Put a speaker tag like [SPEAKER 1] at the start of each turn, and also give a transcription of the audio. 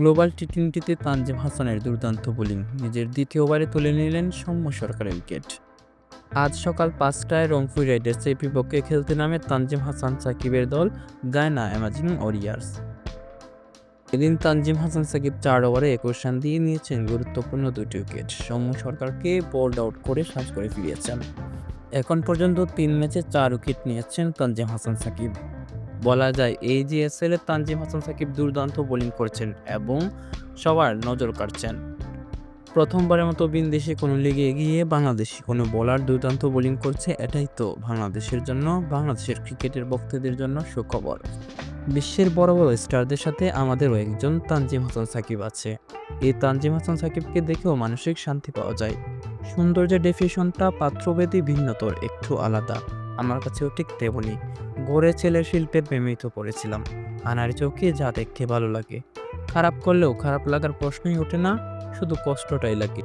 [SPEAKER 1] Global টি টোয়েন্টিতে তানজিম হাসানের দুর্দান্ত বোলিং নিজের দ্বিতীয় ওভারে তুলে নিলেন সৌম্য সরকারের উইকেট। আজ সকাল পাঁচটায় রংপুর রাইডার্সের বিপক্ষে খেলতে নামে তানজিম হাসান সাকিবের দল গায়না অ্যামাজিং ওরিয়ার্স এদিন তানজিম হাসান সাকিব চার ওভারে একুশ রান দিয়ে নিয়েছেন গুরুত্বপূর্ণ দুটি উইকেট। সৌম্য সরকারকে বোল্ড আউট করে সাজ করে ফিরিয়েছেন। এখন পর্যন্ত তিন ম্যাচে চার উইকেট নিয়েছেন তানজিম হাসান সাকিব। বলা যায় এই জিএসএল এ তানজিম হাসান সাকিব দুর্দান্ত বোলিং করছেন এবং সবার নজর কাটছেন প্রথমবারের মতো বিনদেশে কোনো লিগে এগিয়ে বাংলাদেশি কোনো বোলার দুর্দান্ত বোলিং করছে, এটাই তো বাংলাদেশের জন্য, বাংলাদেশের ক্রিকেটের ভক্তদের জন্য সুখবর। বিশ্বের বড় বড় স্টারদের সাথে আমাদেরও একজন তানজিম হাসান সাকিব আছে। এই তানজিম হাসান সাকিবকে দেখেও মানসিক শান্তি পাওয়া যায়। সৌন্দর্যের ডেফিনেশনটা পাত্রভেদী ভিন্নতর একটু আলাদা। আমার কাছেও ঠিক তেমনি গড়ে ছেলের শিল্পে প্রেমিত পড়েছিলাম। আনার চোখে যা দেখতে ভালো লাগে। খারাপ করলেও খারাপ লাগার প্রশ্নই ওঠে না, শুধু কষ্টটাই লাগে।